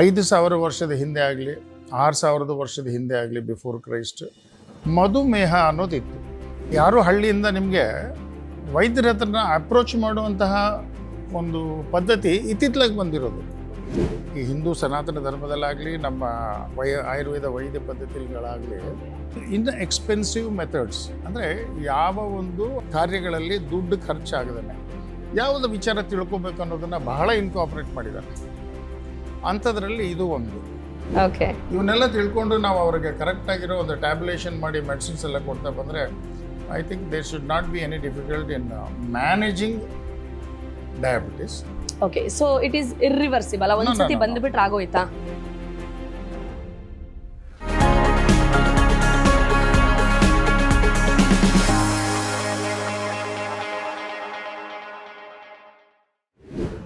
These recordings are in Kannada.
ಐದು ಸಾವಿರ ವರ್ಷದ ಹಿಂದೆ ಆಗಲಿ, ಆರು ಸಾವಿರದ ವರ್ಷದ ಹಿಂದೆ ಆಗಲಿ ಬಿಫೋರ್ ಕ್ರೈಸ್ಟ್ ಮಧುಮೇಹ ಅನ್ನೋದಿತ್ತು. ಯಾರು ಹಳ್ಳಿಯಿಂದ ನಿಮಗೆ ವೈದ್ಯರ ಹತ್ರನ ಅಪ್ರೋಚ್ ಮಾಡುವಂತಹ ಒಂದು ಪದ್ಧತಿ ಇತ್ತಿತ್ತಲಾಗಿ ಬಂದಿರೋದು. ಈ ಹಿಂದೂ ಸನಾತನ ಧರ್ಮದಲ್ಲಾಗಲಿ, ನಮ್ಮ ವೈ, ಆಯುರ್ವೇದ ವೈದ್ಯ ಪದ್ಧತಿಗಳಾಗಲಿ, ಇನ್ನು ಎಕ್ಸ್ಪೆನ್ಸಿವ್ ಮೆಥಡ್ಸ್ ಅಂದರೆ ಯಾವ ಒಂದು ಕಾರ್ಯಗಳಲ್ಲಿ ದುಡ್ಡು ಖರ್ಚಾಗದೇ ಯಾವುದು ವಿಚಾರ ತಿಳ್ಕೊಬೇಕು ಅನ್ನೋದನ್ನು ಬಹಳ ಇನ್ಕಾಪ್ರೇಟ್ ಮಾಡಿದ್ದಾರೆ. ಅಂಥದ್ರಲ್ಲಿ ಇದು ಒಂದು. ಓಕೆ. ಇವನ್ನೆಲ್ಲ ತಿಳ್ಕೊಂಡು ನಾವು ಅವರಿಗೆ ಕರೆಕ್ಟ್ ಆಗಿರೋ ಒಂದು ಟ್ಯಾಬ್ಲೇಷನ್ ಮಾಡಿ ಮೆಡಿಸಿನ್ಸ್ ಎಲ್ಲ ಕೊಡ್ತಾ ಬಂದರೆ I think there should not be any difficult in managing diabetes okay so it is irreversible ಒಂದ್ಸತಿ. ಬಂದ್ಬಿಟ್ರೆ ಆಗೋಯ್ತಾ?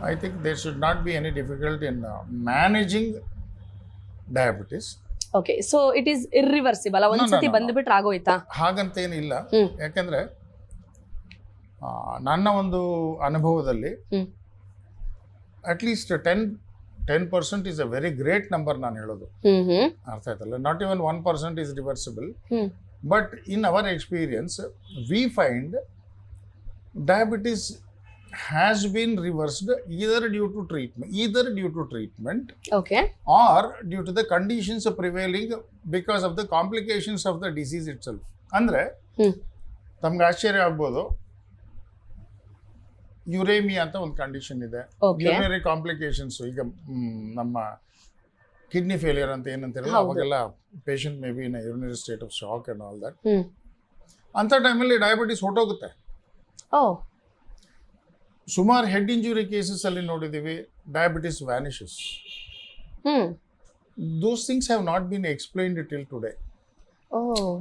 I there should should not be any difficult in managing diabetes okay so it is irreversible no, ಒಂದ್ಸತಿ no. ಬಂದ್ಬಿಟ್ರೆ ಆಗೋಯ್ತಾ? ಹಾಗಂತೇನಿಲ್ಲ ಹ್ಮ್. ಯಾಕೆಂದರೆ ನನ್ನ ಒಂದು ಅನುಭವದಲ್ಲಿ ಹ್ಮ್. At least ten ten percent is a very great number ನಾನು ಹೇಳೋದು. ಹ್ಮ್ ಹ್ಮ್. ಅರ್ಥ ಆಯ್ತಲ್ಲ? Not even one percent is reversible hmm. But in our experience we find diabetes has been reversed either due to treatment, either due to treatment okay, or due to the conditions prevailing because of the complications of the disease itself. ಅಂದರೆ ತಮ್ಗೆ ಆಶ್ಚರ್ಯ ಆಗ್ಬೋದು ಯುರೇಮಿಯಾ ಅಂತ ಒಂದು ಕಂಡೀಷನ್ ಇದೆ ಯುರಿನರಿ ಕಾಂಪ್ಲಿಕೇಶನ್ಸ್ ಈಗ ನಮ್ಮ ಕಿಡ್ನಿ ಫೇಲಿಯರ್ ಅಂತ patient may ಅವಾಗೆಲ್ಲ patient may be in urinary state of shock and all that hmm ಅಂಥ ಟೈಮಲ್ಲಿ ಡಯಾಬಿಟಿಸ್ ಹೊಟ್ಟೋಗುತ್ತೆ ಓ ಸುಮಾರು ಹೆಡ್ ಇಂಜುರಿ ಕೇಸಸ್ ಅಲ್ಲಿ ನೋಡಿದೀವಿ diabetes vanishes hmm. Those things have not been explained till today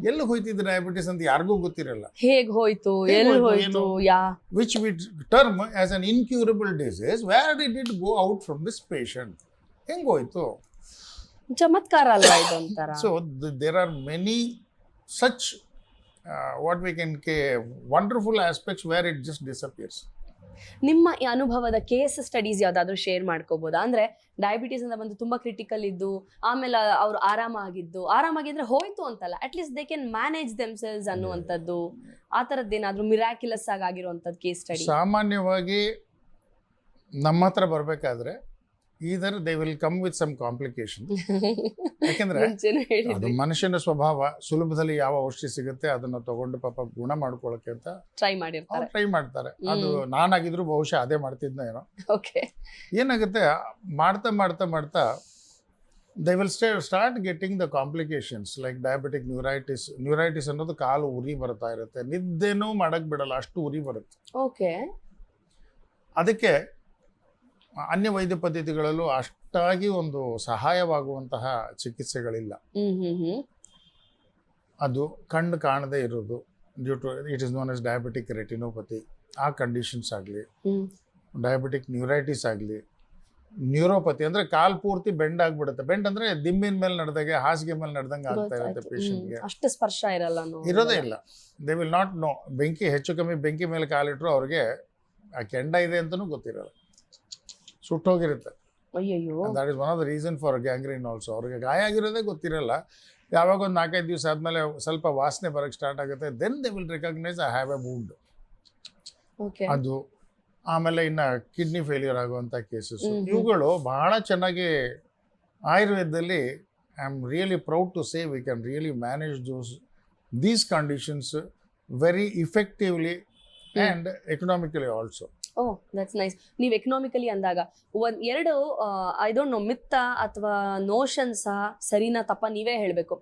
ಎಲ್ಲಿ ಹೋಯ್ತಿದ್ದು ಡಯಾಬಿಟಿಸ್ ಅಂತ ಯಾರಿಗೂ ಗೊತ್ತಿರಲ್ಲ. ಹೇಗೆ ಹೋಯ್ತು ಎಲ್ಲಿ ಹೋಯ್ತು? Yeah? Which with term as an incurable disease where did it go out from this patient ಹೆಂಗ್ ಹೋಯ್ತು? ಚಮತ್ಕಾರ ಅಲ್ಲ ಇದೊಂಥರ? So there are many such what we can K wonderful aspects where it just disappears ನಿಮ್ಮ ಅನುಭವದ ಕೇಸ್ ಸ್ಟಡೀಸ್ ಯಾವುದಾದ್ರೂ ಶೇರ್ ಮಾಡ್ಕೋಬೋದಾ? ಅಂದ್ರೆ ಡಯಾಬಿಟೀಸ್ ಅಂತ ಬಂದು ತುಂಬಾ ಕ್ರಿಟಿಕಲ್ ಇದ್ದು, ಆಮೇಲೆ ಅವರು ಆರಾಮಾಗಿದ್ದು ಆರಾಮಾಗಿದ್ರೆ ಹೋಯ್ತು ಅಂತಲ್ಲ at least they can manage themselves ಅನ್ನುವಂಥದ್ದು, ಆ ಥರದ್ದೇನಾದರೂ ಮಿರಾಕ್ಯುಲಸ್ ಆಗಿ ಆಗಿರುವಂಥದ್ದು ಕೇಸ್ ಸ್ಟಡಿ ಸಾಮಾನ್ಯವಾಗಿ ನಮ್ಮ ಹತ್ರ ಬರಬೇಕಾದ್ರೆ either they will come with some complication ಯಾಕೆಂದ್ರೆ ಅದು ಮನುಷ್ಯನ ಸ್ವಭಾವ ಸುಲಭದಲ್ಲಿ ಯಾವ ಔಷಧಿ ಸಿಗುತ್ತೆ ಅದನ್ನ ತಗೊಂಡು ಪಾಪ ಗುಣ ಮಾಡ್ಕೊಳಕ್ಕೆ ಅಂತ ಟ್ರೈ ಮಾಡಿರ್ತಾರೆ. ಟ್ರೈ ಮಾಡ್ತಾರೆ. ಅದು ನಾನಾಗಿದ್ರು ಬಹುಶಃ ಅದೇ ಮಾಡ್ತಿದ್ನ ಏನೋ. ಓಕೆ ಏನಾಗುತ್ತೆ ಮಾಡ್ತಾ ಮಾಡ್ತಾ ಮಾಡ್ತಾ they will stay start getting the complications like diabetic neuritis neuritis ಅನ್ನೋದು ಕಾಲು ಉರಿ ಬರ್ತಾ ಇರುತ್ತೆ. ನಿದ್ದೆನೂ ಮಾಡಕ್ ಬಿಡಲ್ಲ ಅಷ್ಟು ಉರಿ ಬರುತ್ತೆ. ಓಕೆ ಅದಕ್ಕೆ ಅನ್ಯ ವೈದ್ಯ ಪದ್ಧತಿಗಳಲ್ಲೂ ಅಷ್ಟಾಗಿ ಒಂದು ಸಹಾಯವಾಗುವಂತಹ ಚಿಕಿತ್ಸೆಗಳಿಲ್ಲ. ಅದು ಕಣ್ಣು ಕಾಣದೇ ಇರೋದು due to it is known as diabetic retinopathy ಆ ಕಂಡೀಷನ್ಸ್ ಆಗಲಿ ಡಯಾಬಿಟಿಕ್ ನ್ಯೂರೈಟಿಸ್ ಆಗಲಿ ನ್ಯೂರೋಪತಿ ಅಂದರೆ ಕಾಲ್ ಪೂರ್ತಿ ಬೆಂಡ್ ಆಗಿಬಿಡುತ್ತೆ. ಬೆಂಡ್ ಅಂದರೆ ದಿಮ್ಮಿನ ಮೇಲೆ ನಡೆದಾಗೆ ಹಾಸಿಗೆ ಮೇಲೆ ನಡೆದಂಗೆ ಆಗ್ತಾ ಇರುತ್ತೆ. ಪೇಷಂಟ್ಗೆ. ಅಷ್ಟು ಸ್ಪರ್ಶ ಇರಲ್ಲ ಇರೋದೇ ಇಲ್ಲ. ದೇ ವಿಲ್ ನಾಟ್ ನೋ ಬೆಂಕಿ ಹೆಚ್ಚು ಕಮ್ಮಿ ಬೆಂಕಿ ಮೇಲೆ ಕಾಲಿಟ್ಟರು ಅವ್ರಿಗೆ ಆ ಕೆಂಡ ಇದೆ ಅಂತಲೂ ಗೊತ್ತಿರಲ್ಲ. ಸುಟ್ಟೋಗಿರುತ್ತೆ. ಅಯ್ಯಯ್ಯೋ. That is one of the reason for gangrene also ಅವ್ರಿಗೆ ಗಾಯ ಆಗಿರೋದೇ ಗೊತ್ತಿರಲ್ಲ. ಯಾವಾಗ ಒಂದು ನಾಲ್ಕೈದು ದಿವಸ ಆದಮೇಲೆ ಸ್ವಲ್ಪ ವಾಸನೆ ಬರೋಕ್ಕೆ ಸ್ಟಾರ್ಟ್ ಆಗುತ್ತೆ then they will recognise I have a wound ಅದು ಆಮೇಲೆ ಇನ್ನು ಕಿಡ್ನಿ ಫೇಲ್ಯೂರ್ ಆಗುವಂಥ ಕೇಸಸ್. ಇವುಗಳು ಬಹಳ ಚೆನ್ನಾಗಿ ಆಯುರ್ವೇದದಲ್ಲಿ I am really proud to say we can really manage those these conditions very effectively and economically also oh that's nice ನೀವು ಎಕನಾಮಿಕಲಿ ಅಂದಾಗ ಒಂದ್ ಎರಡು ಐ ಡೋಂಟ್ ನೋ ಮಿತ್ತ ಅಥವಾ ನೋಷನ್ಸ ಸರಿನಾ ತಪ್ಪ ನೀವೇ ಹೇಳಬೇಕು.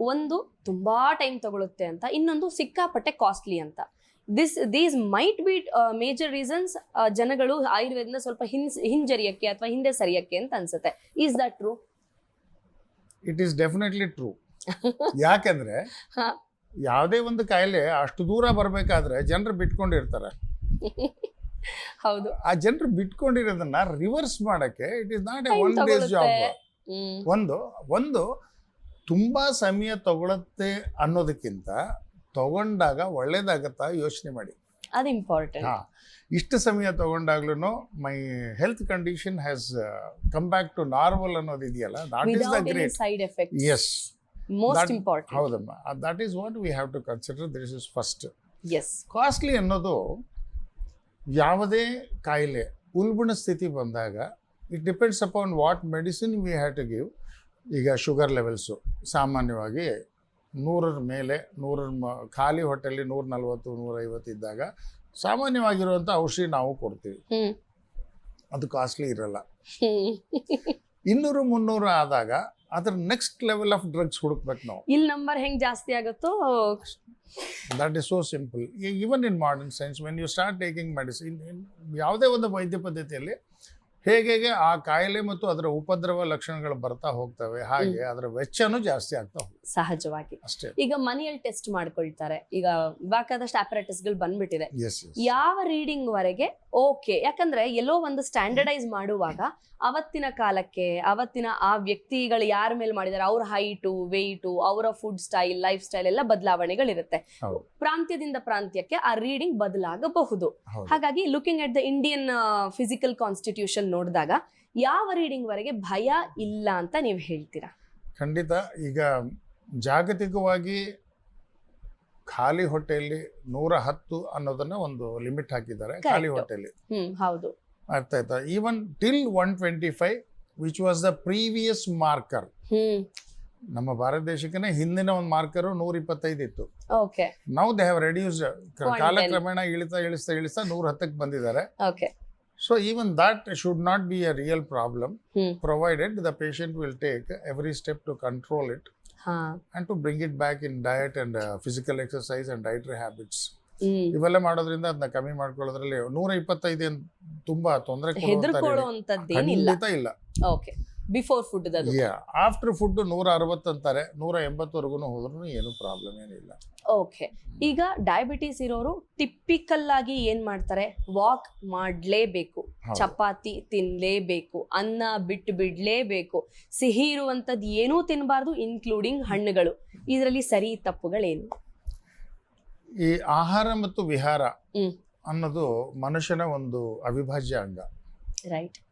ಒಂದು ತುಂಬಾ ಟೈಮ್ ತಗೊಳುತ್ತೆ ಅಂತ ಇನ್ನೊಂದು ಸಿಕ್ಕಾಪಟ್ಟೆ ಕಾಸ್ಟ್ಲಿ ಅಂತ. This these might be major reasons ಜನಗಳು ಆಯುರ್ವೇದನ ಸ್ವಲ್ಪ ಹಿಂಜ್ ಹಿಂಜರಿಯಕ್ಕೆ ಅಥವಾ ಹಿಂದೆ ಸರಿಯಕ್ಕೆ ಅಂತ ಅನ್ಸುತ್ತೆ. Is that true it is definitely true ಯಾಕೆಂದ್ರೆ. ಯಾವುದೇ ಒಂದು ಕಾಯಿಲೆ ಅಷ್ಟು ದೂರ ಬರಬೇಕಾದ್ರೆ ಜನರು ಬಿಟ್ಕೊಂಡಿರ್ತಾರೆ. ಹೌದು. ಆ ಜನರು ಬಿಟ್ಕೊಂಡಿರೋದನ್ನ ರಿವರ್ಸ್ ಮಾಡಕ್ಕೆ it is not a one days job ಒಂದು ಒಂದು ತುಂಬಾ ಸಮಯ ತಗೊಳತ್ತೆ ಅನ್ನೋದಕ್ಕಿಂತ ತಗೊಂಡಾಗ ಒಳ್ಳೇದಾಗತ್ತಾ ಯೋಚನೆ ಮಾಡಿ. ಅದು ಇಂಪಾರ್ಟೆಂಟ್ ಹಾ. ಇಷ್ಟು ಸಮಯ ತಗೊಂಡಾಗ್ಲೂ my health condition has come back to normal ಅನ್ನೋದು ಇದೆಯಲ್ಲ that is the great side effect as most important ಹೌದಮ್ಮ. That is what we have to consider this is first as costly ಅನ್ನೋದು ಯಾವುದೇ ಕಾಯಿಲೆ ಉಲ್ಬಣ ಸ್ಥಿತಿ ಬಂದಾಗ it depends upon what medicine we have to give ಈಗ ಶುಗರ್ ಲೆವೆಲ್ಸು ಸಾಮಾನ್ಯವಾಗಿ ನೂರರ ಮೇಲೆ ನೂರರ ಮ- ಖಾಲಿ ಹೊಟ್ಟೆಲಿ ನೂರ ನಲ್ವತ್ತು ನೂರೈವತ್ತು ಇದ್ದಾಗ ಸಾಮಾನ್ಯವಾಗಿರುವಂಥ ಔಷಧಿ ನಾವು ಕೊಡ್ತೀವಿ. ಅದು ಕಾಸ್ಟ್ಲಿ ಇರಲ್ಲ. ಇನ್ನೂರು ಮುನ್ನೂರು ಆದಾಗ ಅದ್ರ ನೆಕ್ಸ್ಟ್ ಲೆವೆಲ್ ಆಫ್ ಡ್ರಗ್ಸ್ ಹುಡುಕ್ಬೇಕು ನಾವು. ಇಲ್ಲಿ ನಂಬರ್ ಹೆಂಗೆ ಜಾಸ್ತಿ ಆಗುತ್ತೋ that is so simple even in modern science when you start taking medicine ಯಾವುದೇ ಒಂದು ವೈದ್ಯ ಪದ್ಧತಿಯಲ್ಲಿ ಹೇಗೆ ಹೇಗೆ ಆ ಕಾಯಿಲೆ ಮತ್ತು ಅದರ ಉಪದ್ರವ ಲಕ್ಷಣಗಳು ಬರ್ತಾ ಹೋಗ್ತವೆ ಹಾಗೆ ಅದರ ವೆಚ್ಚನೂ ಜಾಸ್ತಿ ಆಗ್ತಾ ಹೋಗುತ್ತೆ ಸಹಜವಾಗಿ. ಅಷ್ಟೇ. ಈಗ ಮನೆಯಲ್ಲಿ ಟೆಸ್ಟ್ ಮಾಡ್ಕೊಳ್ತಾರೆ. ಈಗ ಬೇಕಾದಷ್ಟು ಗಳು ಬಂದ್ಬಿಟ್ಟಿದೆ. ಯಾವ ರೀಡಿಂಗ್ ವರೆಗೆ ಓಕೆ ಯಾಕಂದ್ರೆ ಎಲ್ಲೋ ಒಂದು ಸ್ಟ್ಯಾಂಡರ್ಡೈಸ್ ಮಾಡುವಾಗ ಅವತ್ತಿನ ಕಾಲಕ್ಕೆ ಅವತ್ತಿನ ಆ ವ್ಯಕ್ತಿಗಳು ಯಾರ ಮೇಲೆ ಮಾಡಿದ್ದಾರೆ ಅವ್ರ ಹೈಟು ವೆಯ್ಟು ಅವರ ಫುಡ್ ಸ್ಟೈಲ್ ಲೈಫ್ ಸ್ಟೈಲ್ ಎಲ್ಲ ಬದಲಾವಣೆಗಳಿರುತ್ತೆ. ಪ್ರಾಂತ್ಯದಿಂದ ಪ್ರಾಂತ್ಯಕ್ಕೆ ಆ ರೀಡಿಂಗ್ ಬದಲಾಗಬಹುದು. ಹಾಗಾಗಿ looking at the Indian physical constitution ನೋಡಿದಾಗ ಯಾವ ರೀಡಿಂಗ್ ವರೆಗೆ ಭಯ ಇಲ್ಲ ಅಂತ ನೀವು ಹೇಳ್ತೀರಾ? ಖಂಡಿತ. ಈಗ ಜಾಗತಿಕವಾಗಿ ಖಾಲಿ ಹೊಟ್ಟೆಯಲ್ಲಿ ನೂರ ಹತ್ತು ಅನ್ನೋದನ್ನ ಒಂದು ಲಿಮಿಟ್ ಹಾಕಿದ್ದಾರೆ ಖಾಲಿ. ಹೊಟ್ಟೆಯಲ್ಲಿ. ಹೌದು. ಅರ್ಥ ಆಯ್ತಾ? Even till one twenty five which was the previous marker ನಮ್ಮ ಭಾರತ ದೇಶಕ್ಕೆ ಹಿಂದಿನ ಒಂದು ಮಾರ್ಕರ್ ನೂರ ಇಪ್ಪತ್ತೈದು ಇತ್ತು. ನಾವು ದೇ ಹ್ಯಾವ್ ರೆಡ್ಯೂಸ್ಡ್ ಕಾಲಕ್ರಮೇಣ ಇಳಿತಾ ಇಳಿಸ್ತಾ ಇಳಿಸ್ತಾ ನೂರ ಹತ್ತಕ್ಕೆ ಬಂದಿದ್ದಾರೆ. Okay so even that should not be a real problem hmm provided the patient will take every step to control it ಹಾ and to bring it back in diet and physical exercise and dietary habits ಇವೆಲ್ಲ ಮಾಡೋದ್ರಿಂದ ಅದನ್ನ ಕಮ್ಮಿ ಮಾಡ್ಕೊಳ್ಳೋದ್ರಲ್ಲಿ ನೂರ ಇಪ್ಪತ್ತೈದು ತುಂಬಾ ತೊಂದರೆ ಖಂಡಿತ ಇಲ್ಲ. Okay before food after food ನೂರ ಅರವತ್ತು ಅಂತಾರೆ ನೂರ ಎಂಬತ್ತವರೆಗೂ ಹೋದ್ರೂ ಏನು ಪ್ರಾಬ್ಲಮ್ ಏನಿಲ್ಲ. ಓಕೆ ಈಗ ಡಯಾಬಿಟಿಸ್ ಇರೋರು ಟಿಪ್ಪಿಕಲ್ ಆಗಿ ಏನ್ ಮಾಡ್ತಾರೆ? ವಾಕ್ ಮಾಡ್ಲೇಬೇಕು. ಚಪಾತಿ ತಿನ್ಲೇಬೇಕು. ಅನ್ನ ಬಿಟ್ಟು ಬಿಡ್ಲೇಬೇಕು. ಸಿಹಿ ಇರುವಂತದ್ದು ಏನೂ ತಿನ್ನಬಾರ್ದು ಇನ್ಕ್ಲೂಡಿಂಗ್ ಹಣ್ಣುಗಳು. ಇದರಲ್ಲಿ ಸರಿ ತಪ್ಪುಗಳೇನು? ಈ ಆಹಾರ ಮತ್ತು ವಿಹಾರ. ಅನ್ನೋದು ಮನುಷ್ಯನ ಒಂದು ಅವಿಭಾಜ್ಯ ಅಂಗ. ರೈಟ್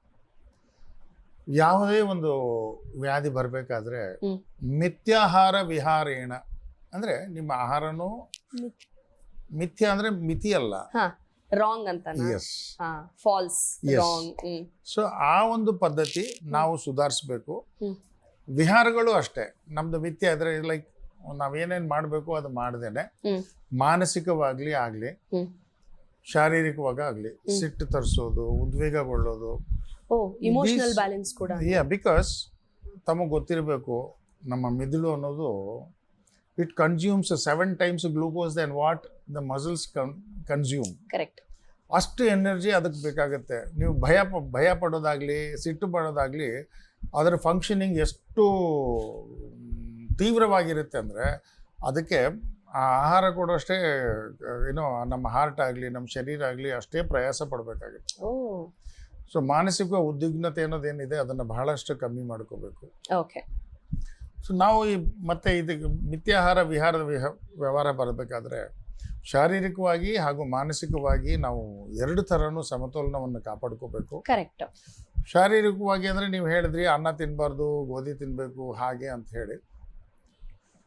ಯಾವುದೇ ಒಂದು ವ್ಯಾಧಿ ಬರಬೇಕಾದ್ರೆ ನಿತ್ಯಾಹಾರ ಮಿಥ್ಯಾಹಾರ ವಿಹಾರೇಣ. ಅಂದ್ರೆ ನಿಮ್ಮ ಆಹಾರನೂ ಮಿಥ್ಯ ಅಂದ್ರೆ ಮಿತಿ ಅಲ್ಲ. ರಾಂಗ್ ಅಂತ ಫಾಲ್ಸ್ ಸೊ ಆ ಒಂದು ಪದ್ಧತಿ ನಾವು ಸುಧಾರಿಸಬೇಕು. ವಿಹಾರಗಳು ಅಷ್ಟೇ. ನಮ್ದು ಮಿಥ್ಯ ಆದ್ರೆ ಲೈಕ್ ನಾವೇನೇನು ಮಾಡಬೇಕು ಅದು ಮಾಡ್ದೇನೆ. ಮಾನಸಿಕವಾಗ್ಲಿ ಆಗ್ಲಿ ಶಾರೀರಿಕವಾಗಿ ಆಗ್ಲಿ ಸಿಟ್ಟು ತರಿಸೋದು ಉದ್ವೇಗಗೊಳ್ಳೋದು ಓ ಇಮೋಷನಲ್ ಬ್ಯಾಲೆನ್ಸ್ ಕೂಡ ಯಾ ಬಿಕಾಸ್ ತಮಗೆ ಗೊತ್ತಿರಬೇಕು ನಮ್ಮ ಮಿದುಳು ಅನ್ನೋದು it consumes seven times glucose then what the muscles consume correct ಅಷ್ಟು ಎನರ್ಜಿ ಅದಕ್ಕೆ ಬೇಕಾಗುತ್ತೆ. ನೀವು ಭಯ ಭಯ ಪಡೋದಾಗ್ಲಿ ಸಿಟ್ಟು ಪಡೋದಾಗಲಿ ಅದರ ಫಂಕ್ಷನಿಂಗ್ ಎಷ್ಟು ತೀವ್ರವಾಗಿರುತ್ತೆ ಅಂದರೆ ಅದಕ್ಕೆ ಆ ಆಹಾರ ಕೂಡ ಅಷ್ಟೇ ಏನೋ ನಮ್ಮ ಹಾರ್ಟ್ ಆಗಲಿ ನಮ್ಮ ಶರೀರ ಆಗಲಿ ಅಷ್ಟೇ ಪ್ರಯಾಸ ಪಡಬೇಕಾಗುತ್ತೆ. ಸೊ ಮಾನಸಿಕ ಉದ್ವಿಗ್ನತೆ ಅನ್ನೋದೇನಿದೆ ಅದನ್ನು ಬಹಳಷ್ಟು ಕಮ್ಮಿ ಮಾಡ್ಕೋಬೇಕು. ಓಕೆ ಸೊ ನಾವು ಈ ಮತ್ತೆ ಇದಕ್ಕೆ ಮಿತ್ಯಾಹಾರ ವಿಹಾರದ ವಿಹ ವ್ಯವಹಾರ ಬರಬೇಕಾದ್ರೆ ಶಾರೀರಿಕವಾಗಿ ಹಾಗೂ ಮಾನಸಿಕವಾಗಿ ನಾವು ಎರಡು ಥರನೂ ಸಮತೋಲನವನ್ನು ಕಾಪಾಡ್ಕೋಬೇಕು. ಕರೆಕ್ಟ್ ಶಾರೀರಿಕವಾಗಿ ಅಂದರೆ ನೀವು ಹೇಳಿದ್ರಿ ಅನ್ನ ತಿನ್ನಬಾರ್ದು ಗೋಧಿ ತಿನ್ನಬೇಕು ಹಾಗೆ ಅಂತ ಹೇಳಿ.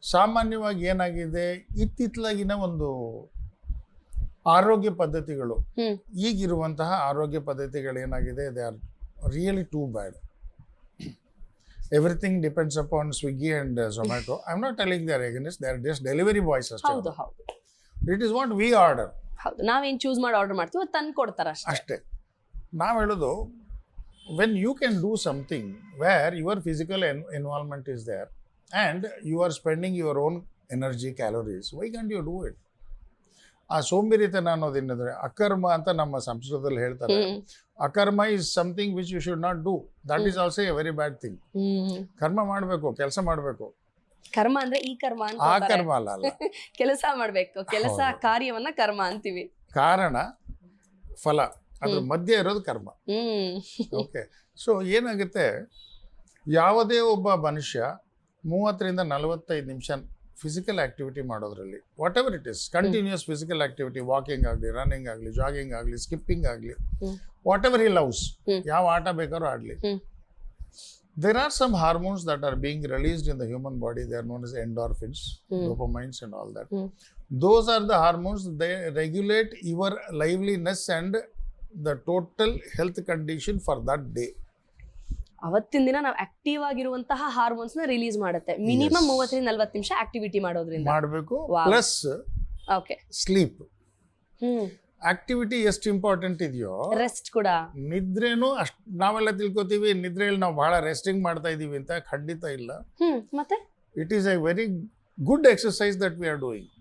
ಸಾಮಾನ್ಯವಾಗಿ ಏನಾಗಿದೆ ಇತ್ತಿತ್ತಲಾಗಿನ ಒಂದು ಆರೋಗ್ಯ ಪದ್ಧತಿಗಳು. ಈಗಿರುವಂತಹ ಆರೋಗ್ಯ ಪದ್ಧತಿಗಳು ಏನಾಗಿದೆ they are really too bad everything depends upon Swiggy and Zomato I am not telling there against they are just delivery boys ಹೌದು ಅಷ್ಟೇ. ಹೌದು it is what we order ಹೌದು ನಾವೇನು ಚೂಸ್ ಮಾಡಿ ಆರ್ಡರ್ ಮಾಡ್ತೀವಿ ಅದು ತಂದು ಕೊಡ್ತಾರೆ ಅಷ್ಟೇ. ಅಷ್ಟೇ. ನಾವು ಹೇಳೋದು when you can do something where your physical and involvement is there and you are spending your own energy calories why can you do it ಆ ಸೋಂಬೇರಿತನ ಅನ್ನೋದೇನಿದ್ರೆ ಅಕರ್ಮ ಅಂತ ನಮ್ಮ ಸಂಸ್ಕೃತದಲ್ಲಿ ಹೇಳ್ತಾರೆ. ಅಕರ್ಮ is something which you should not do that is also a very bad thing ಕರ್ಮ ಮಾಡಬೇಕು ಕೆಲಸ ಮಾಡಬೇಕು. ಕರ್ಮ ಅಂದ್ರೆ ಈ ಕರ್ಮ ಅಂತ ಆ ಕರ್ಮ ಅಲ್ಲ ಅಲ್ಲ. ಕೆಲಸ ಮಾಡಬೇಕು ಕೆಲಸ. ಕಾರ್ಯವನ್ನ ಕರ್ಮ ಅಂತೀವಿ. ಕಾರಣ ಫಲ. ಅದ್ರ. ಮಧ್ಯೆ ಇರೋದು ಕರ್ಮ. ಓಕೆ ಸೊ ಏನಾಗುತ್ತೆ? ಯಾವುದೇ ಒಬ್ಬ ಮನುಷ್ಯ ಮೂವತ್ತರಿಂದ ನಲವತ್ತೈದು ನಿಮಿಷ ಫಿಸಿಕಲ್ ಆಕ್ಟಿವಿಟಿ ಮಾಡೋದ್ರಲ್ಲಿ. Whatever it is continuous physical activity walking ಆಗಲಿ ರನ್ನಿಂಗ್ ಆಗಲಿ ಜಾಗಿಂಗ್ ಆಗಲಿ ಸ್ಕಿಪ್ಪಿಂಗ್ ಆಗಲಿ. ವಾಟ್ ಎವರ್ ಹಿ ಲವ್ಸ್ ಯಾವ ಆಟ ಬೇಕಾದ್ರೂ ಆಡಲಿ. there there are some hormones that are being released in the human body they are known is endorphins dopamines dopamines and all that. Are Those are the hormones, they regulate your liveliness and the total health condition for that day. ಅವತ್ತಿನ ದಿನ ನಾವು ಆಕ್ಟಿವ್ ಆಗಿರುವಂತಹ ಹಾರ್ಮೋನ್ಸ್ನ ರಿಲೀಸ್ ಮಾಡುತ್ತೆ. ಮಿನಿಮಮ್. ಮೂವತ್ತರಿಂದ ನಲ್ವತ್ತು ನಿಮಿಷ ಆಕ್ಟಿವಿಟಿ ಮಾಡೋದ್ರಿಂದ. ಮಾಡಬೇಕು. ಪ್ಲಸ್ ಓಕೆ ಸ್ಲೀಪ್ ಆಕ್ಟಿವಿಟಿ ಎಷ್ಟು ಇಂಪಾರ್ಟೆಂಟ್ ಇದೆಯೋ ರೆಸ್ಟ್ ಕೂಡ. ನಿದ್ರೆನೂ ಅಷ್ಟು ನಾವೆಲ್ಲ ತಿಳ್ಕೊತೀವಿ ನಿದ್ರೆಯಲ್ಲಿ ನಾವು ಬಹಳ ರೆಸ್ಟಿಂಗ್ ಮಾಡ್ತಾ ಇದೀವಿ ಅಂತ ಖಂಡಿತ ಇಲ್ಲ. ಮತ್ತೆ? It is a very good exercise that we are doing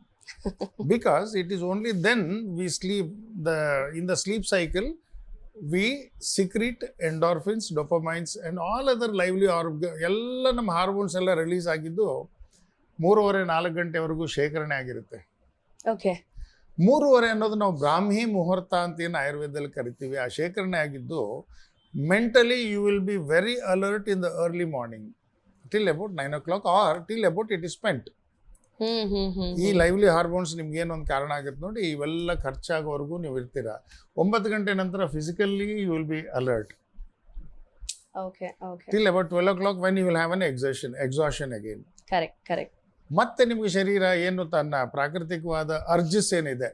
because it is only then we sleep the in the sleep cycle we secrete endorphins dopamines and all other lively are ಎಲ್ಲ ನಮ್ಮ ಹಾರ್ಮೋನ್ಸ್ ಎಲ್ಲ ರಿಲೀಸ್ ಆಗಿದ್ದು ಮೂರುವರೆ ನಾಲ್ಕು ಗಂಟೆವರೆಗೂ ಶೇಖರಣೆ ಆಗಿರುತ್ತೆ. ಓಕೆ ಮೂರುವರೆ ಅನ್ನೋದು ನಾವು ಬ್ರಾಹ್ಮಿ ಮುಹೂರ್ತ ಅಂತ ಏನು ಆಯುರ್ವೇದದಲ್ಲಿ ಕರಿತೀವಿ. ಆ ಶೇಖರಣೆ ಆಗಿದ್ದು mentally you will be very alert in the early morning till about nine o'clock or till about it is spent ಈ ಲೈವ್ಲಿ ಹಾರ್ಮೋನ್ಸ್ ನಿಮ್ಗೆ ಏನೊಂದು ಕಾರಣ ಆಗುತ್ತೆ ನೋಡಿ ಇವೆಲ್ಲ ಖರ್ಚಾಗೋವರೆಗೂ ನೀವು ಇರ್ತೀರಾ. ಒಂಬತ್ತು ಗಂಟೆ ನಂತರ physically you will be alert okay okay till about twelve o'clock when you will have an exhaustion exhaustion again correct correct ಮತ್ತೆ ನಿಮಗೆ ಶರೀರ ಏನು ತನ್ನ ಪ್ರಾಕೃತಿಕವಾದ ಅರ್ಜಸ್ ಏನಿದೆ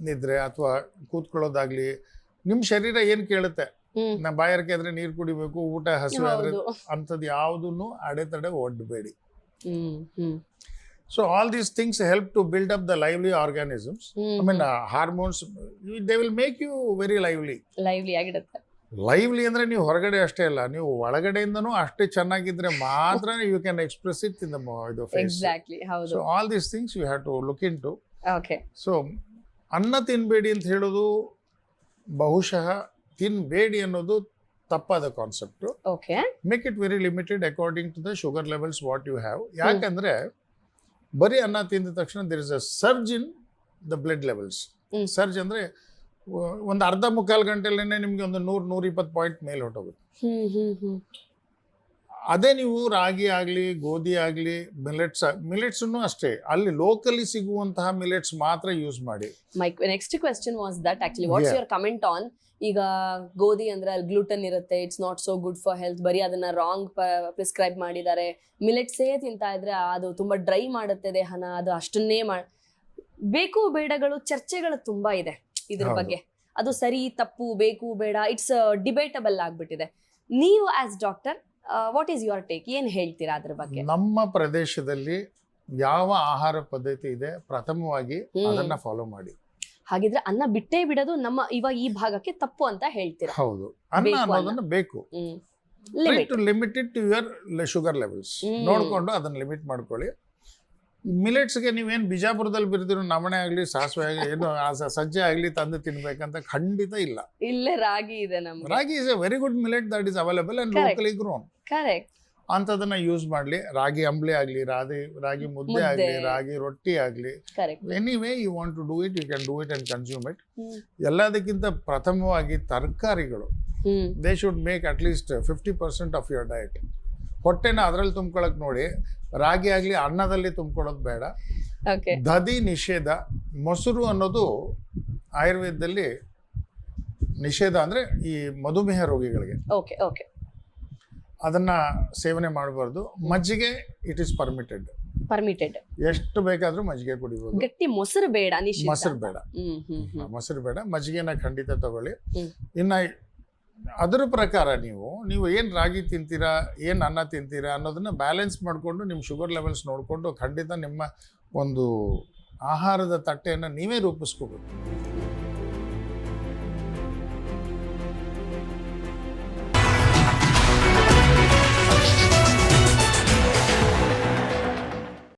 ನಿದ್ರೆ ಅಥವಾ ಕೂತ್ಕೊಳ್ಳೋದಾಗ್ಲಿ ನಿಮ್ಮ ಶರೀರ ಏನು ಕೇಳುತ್ತೆ? ನಾ ಬಾಯಾರಿಕೆ ಆದ್ರೆ ನೀರು ಕುಡಿಬೇಕು ಊಟ ಹಸಿವೆ ಆದ್ರೆ ಅಂಥದ್ದು ಯಾವುದನ್ನು ಅಡೆತಡೆ ಒಡ್ಬೇಡಿ hmm hmm so all these things help to build up the lively mean I hormones, they will make you very lively lively ಆಗಿಡುತ್ತೆ lively ಅಂದ್ರೆ ನೀವು ಹೊರಗಡೆ ಅಷ್ಟೇ ಅಲ್ಲ ನೀವು ಒಳಗಡೆಯಿಂದನೂ ಅಷ್ಟೇ ಚೆನ್ನಾಗಿದ್ರೆ ಮಾತ್ರ you can express it in the ಇದು ಫೇಸ್ ಎಕ್ಸಾಕ್ಟ್ಲಿ ಹೌದು. So all these things you have to look into okay so ಅನ್ನ ತಿನ್ಬೇಡಿ ಅಂತ ಹೇಳೋದು ಬಹುಶಃ ತಿನ್ಬೇಡಿ ಅನ್ನೋದು ತಪ್ಪಾದ concept okay make it very limited according to the sugar levels what you have ಯಾಕಂದ್ರೆ ಬರೀ ಅನ್ನ ತಿಂದ ತಕ್ಷಣ there is a surge in the blood levels. Surge ಅಂದ್ರೆ ಒಂದು ಅರ್ಧ ಮುಕ್ಕಾಲು ಗಂಟೆಲೇನೆ ನಿಮಗೆ ಒಂದು ನೂರು ನೂರ ಇಪ್ಪತ್ತು ಪಾಯಿಂಟ್ ಮೇಲೆ ಹೊಟ್ಟೋಗುತ್ತೆ ಅದೇ ನೀವು ರಾಗಿ ಆಗಲಿ ಗೋಧಿ ಆಗಲಿ ಮಿಲೆಟ್ಸ್ ಮಿಲೆಟ್ಸನ್ನು ಅಷ್ಟೇ. ಅಲ್ಲಿ ಲೋಕಲಿ ಸಿಗುವಂತಹ ಮಿಲೆಟ್ಸ್ ಮಾತ್ರ ಯೂಸ್ ಮಾಡಿ. My next question was that actually what's. Your comment on ಈಗ ಗೋಧಿ ಅಂದ್ರೆ ಅಲ್ಲಿ ಗ್ಲೂಟನ್ ಇರುತ್ತೆ it's not so good for health ಬರೀ ಅದನ್ನ ರಾಂಗ್ ಪ್ರಿಸ್ಕ್ರೈಬ್ ಮಾಡಿದ್ದಾರೆ. ಮಿಲೆಟ್ಸೇ ತಿಂತಾ ಇದ್ರೆ ಅದು ತುಂಬಾ ಡ್ರೈ ಮಾಡುತ್ತೆ ದೇಹನ ಅದು ಅಷ್ಟನ್ನೇ ಮಾ ಬೇಕು ಬೇಡಗಳು ಚರ್ಚೆಗಳು ತುಂಬಾ ಇದೆ ಇದ್ರ ಬಗ್ಗೆ. ಅದು ಸರಿ ತಪ್ಪು ಬೇಕು ಬೇಡ ಇಟ್ಸ್ ಡಿಬೇಟಬಲ್ ಆಗ್ಬಿಟ್ಟಿದೆ. ನೀವು as doctor what is your take ಏನು ಹೇಳ್ತೀರಾ ಅದ್ರ ಬಗ್ಗೆ? ನಮ್ಮ ಪ್ರದೇಶದಲ್ಲಿ ಯಾವ ಆಹಾರ ಪದ್ಧತಿ ಇದೆ ಪ್ರಥಮವಾಗಿ ಅದನ್ನ ಫಾಲೋ ಮಾಡಿ. ಹಾಗಿದ್ರೆ ಅನ್ನ ಬಿಟ್ಟೇ ಬಿಡೋದು ನಮ್ಮ ಇವಾಗ ಈ ಭಾಗಕ್ಕೆ ತಪ್ಪು ಅಂತ ಹೇಳ್ತೀರಾ? ಹೌದು. ಅನ್ನ ಬೇಕು ಅನ್ನೋದನ್ನ ಬೇಕು. Limit to limited to your sugar levels. ನೋಡ್ಕೊಂಡು ಅದನ್ನ ಲಿಮಿಟ್ ಮಾಡ್ಕೊಳ್ಳಿ. ಮಿಲೆಟ್ಸ್ಗೆ ನೀವೇನು ಬಿಜಾಪುರದಲ್ಲಿ ಬಿರ್ದಿರೋ ನಮಣೆ ಆಗಲಿ ಸಾಸಿವೆ ಆಗಲಿ ಏನು ಸಜ್ಜೆ ಆಗಲಿ ತಂದು ತಿನ್ಬೇಕಂತ ಖಂಡಿತ ಇಲ್ಲ. ಇಲ್ಲೇ ರಾಗಿ ಇದೆ ನಮ್ಮ ragi is a very good millet that is available and. Locally grown correct ಅಂಥದನ್ನ use ಮಾಡಲಿ. ರಾಗಿ ಅಂಬ್ಲಿ ಆಗಲಿ ರಾಗಿ ರಾಗಿ ಮುದ್ದೆ. ಆಗಲಿ ರಾಗಿ ರೊಟ್ಟಿ ಆಗಲಿ. Anyway any way you want to do it you can do it and consume it ಎಲ್ಲದಕ್ಕಿಂತ ಪ್ರಥಮವಾಗಿ ತರಕಾರಿಗಳು. They should make at least fifty percent of your diet ಹೊಟ್ಟೆನ ಅದರಲ್ಲಿ ತುಂಬ್ಕೊಳಕ್ ನೋಡಿ ರಾಗಿ ಆಗಲಿ ಅನ್ನದಲ್ಲಿ ತುಂಬ್ಕೊಳ್ಳೋದು ಬೇಡ. ದದಿ ನಿಷೇಧ ಮೊಸರು ಅನ್ನೋದು ಆಯುರ್ವೇದದಲ್ಲಿ ನಿಷೇಧ ಅಂದರೆ ಈ ಮಧುಮೇಹ ರೋಗಿಗಳಿಗೆ. ಓಕೆ ಓಕೆ ಅದನ್ನ ಸೇವನೆ ಮಾಡಬಾರ್ದು. ಮಜ್ಜಿಗೆ ಇಟ್ ಈಸ್ ಪರ್ಮಿಟೆಡ್ ಪರ್ಮಿಟೆಡ್ ಎಷ್ಟು ಬೇಕಾದರೂ ಮಜ್ಜಿಗೆ ಕುಡಿಬೋದು. ಗಟ್ಟಿ ಮೊಸರು ಬೇಡ ಮೊಸರು ಬೇಡ. ಮೊಸರು ಬೇಡ. ಮಜ್ಜಿಗೆನ ಖಂಡಿತ ತಗೊಳ್ಳಿ. ಇನ್ನು ಅದರ ಪ್ರಕಾರ ನೀವು ನೀವು ಏನು ರಾಗಿ ತಿಂತೀರಾ, ಏನು ಅನ್ನ ತಿಂತೀರಾ ಅನ್ನೋದನ್ನು ಬ್ಯಾಲೆನ್ಸ್ ಮಾಡಿಕೊಂಡು ನಿಮ್ಮ ಶುಗರ್ ಲೆವೆಲ್ಸ್ ನೋಡಿಕೊಂಡು ಖಂಡಿತ ನಿಮ್ಮ ಒಂದು ಆಹಾರದ ತಟ್ಟೆಯನ್ನು ನೀವೇ ರೂಪಿಸ್ಕೋಬೇಕು.